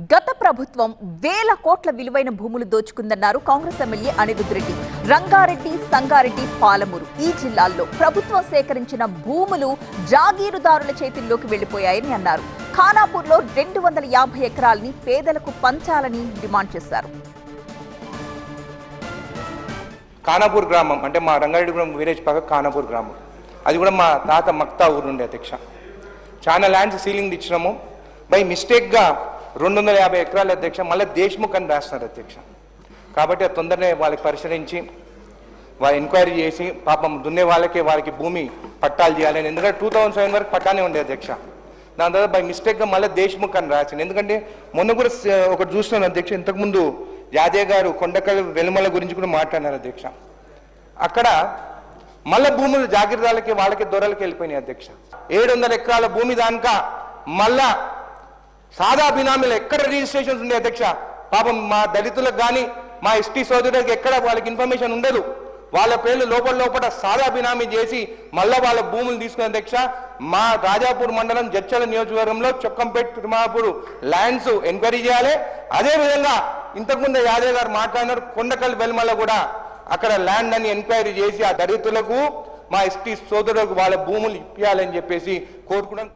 గత ప్రభుత్వం వేల కోట్ల విలువైన భూములు దోచుకుందన్నారు కాంగ్రెస్ ఎమ్మెల్యే అనిరుద్ రెడ్డి. రంగారెడ్డి సంగారెడ్డి పాలమూరు ఈ జిల్లాల్లో ప్రభుత్వం సేకరించిన భూములు జాగీరుదారుల చేతుల్లోకి వెళ్ళిపోయాయని అన్నారు. ఖానాపూర్లో రెండు వందల యాభై ఎకరాలని పేదలకు పంచాలని డిమాండ్ చేశారు. ఖానాపూర్ గ్రామం అంటే మా రంగారెడ్డిపురం విలేజ్ పక్క ఖానాపూర్ గ్రామం. అది కూడా మా తాత మక్తా ఊరు నుండి అధ్యక్ష. చాలా ల్యాండ్స్ సీలింగ్ ఇచ్చినాము. బై మిస్టేక్గా రెండు వందల యాభై ఎకరాల అధ్యక్ష మళ్ళీ దేశ్ముఖ్ అని రాస్తున్నారు అధ్యక్ష. కాబట్టి తొందరనే వాళ్ళకి పరిశీలించి వాళ్ళు ఎంక్వైరీ చేసి పాపం దున్నే వాళ్ళకి వాళ్ళకి భూమి పట్టాలు చేయాలని. ఎందుకంటే టూ థౌజండ్ సెవెన్ వరకు పట్టానే ఉండే అధ్యక్ష. దాని తర్వాత బై మిస్టేక్గా మళ్ళీ దేశ్ముఖ్ అని రాసింది. ఎందుకంటే మొన్న కూడా ఒకటి చూస్తున్నాను అధ్యక్ష ఇంతకుముందు యాదయ్య గారు కొండకల్ వెలుమల గురించి కూడా మాట్లాడినారు అధ్యక్ష. అక్కడ మళ్ళీ భూములు జాగ్రత్తలకి వాళ్ళకి దొరలకి వెళ్ళిపోయినాయి అధ్యక్ష. ఏడు వందల ఎకరాల భూమి దానిక మళ్ళా సాదా బినామీలు ఎక్కడ రిజిస్ట్రేషన్స్ ఉండే అధ్యక్ష? పాపం మా దళితులకు కానీ మా ఎస్టీ సోదరులకు ఎక్కడ వాళ్ళకి ఇన్ఫర్మేషన్ ఉండదు. వాళ్ళ పేర్లు లోపల లోపల సాదా బినామీ చేసి మళ్ళా వాళ్ళ భూములు తీసుకునే అధ్యక్ష మా రాజాపూర్ మండలం జడ్చల నియోజకవర్గంలో చొక్కంపేట్ తిరుమాపూర్ ల్యాండ్స్ ఎంక్వైరీ చేయాలి. అదే విధంగా ఇంతకుముందు యాదవ్ గారు మాట్లాడినారు కొండకల్ వెల్మల కూడా అక్కడ ల్యాండ్ అని ఎంక్వైరీ చేసి ఆ దళితులకు మా ఎస్టీ సోదరులకు వాళ్ళ భూములు ఇప్పించాలని చెప్పేసి కోరుకున్నాను